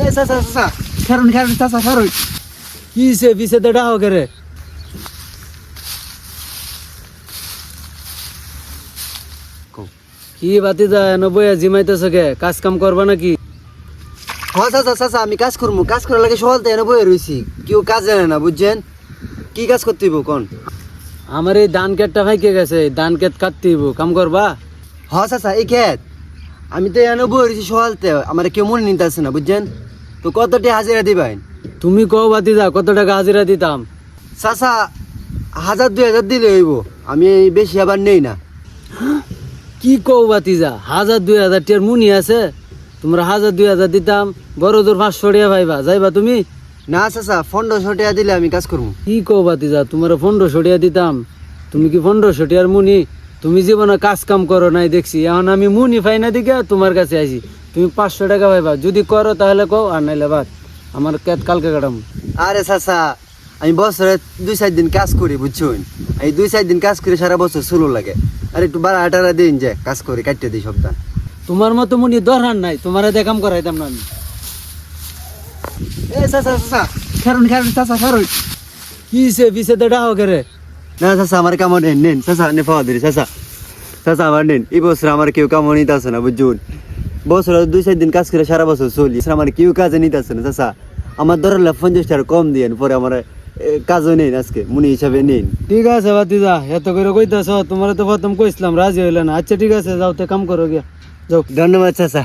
এ চাচা চাচা খারুন খারুন চাচা খারুন। কি সে পিছে তো ডাহ করে কি বাতি যা বইয়া জিমাইতেছ কে কাজ কাম করবা নাকি? হ চাচা চাচা আমি কাজ করব কাজ করার লাগে সকাল থেকে বয়ে রয়েছি কেউ কাজ জানে না, বুঝছেন? কি কাজ করতে কোন? আমার এই ধান কেটটা ফাইকে গেছে ধান কেট কাটতে কাম করবা? হ চাচা এই খেত আমি তো এনে রয়েছি সকাল আমার কেউ মনে নিতে আসছে না বুঝছেন? তো কতটি হাজিরা দিবেন? তুমি কও বাতি যা কত টাকা হাজিরা দিতাম? চাচা হাজার দুই হাজার দিলে হইব। আমি বেশি আবার নেই না। কি কও বাতি যা হাজার দুই হাজার টিয়ার মুনি আছে? তোমরা হাজার দুই হাজার দিতাম বড় দূর পাঁচশো টাকা পাইবা যাইবা তুমি? না চাচা পনেরোশো টাকা দিলে আমি কাজ করব। কি কও বাতি যা তোমার পনেরোশো টাকা দিতাম। তুমি কি পনেরোশো টাকার মুনি? তুমি জীবনে কাজ কাম করো নাই দেখছি। এখন আমি মুনি পাই না দিকে তোমার কাছে আইছি। তুমি পাঁচশো টাকা পাইবা। যদি করো তাহলে কও আর নাইলে বাদ। আমার কেত কালকে কাটাম। আরে চাচা আমি বছরে দুই চার দিন কাজ করি বুঝছুন? এই দুই চার দিন কাজ করে সারা বছর চুলো লাগে। আর একটু বারো আঠারো দিন যে কাজ করি কাটতে দিই সপ্তাহ তোমার মতো মুনি দরকার নাই তোমার দেখাম করাইতাম না আমি। এ চাচা চাচা। খারুন খারুন চাচা খারুন। কি সে পিছে তো ডাহ করে? না চাচা আমার কামড় নেন নেন। চাচা নে পাওয়া দিলি চাচা। চাচা আমার নেন। এই বছর আমার কেউ কামড় নিতে আসে না বুঝছুন? বছর দুই চার দিন কাজ করে সারা বছর চলি। আমার কেউ কাজে নিতে আসে না চাচা। আমার ধরলে পঞ্চাশ টাকা কম দিয়েন পরে আমার কাজও নেন আজকে মুনি হিসাবে নেন। ঠিক আছে বাতিজা এত করে কইতাছ তোমার তো প্রথম কইছিলাম রাজি হইলে না। আচ্ছা ঠিক আছে যাও তো কাম করো গিয়া। যাও। ধন্যবাদ চাচা।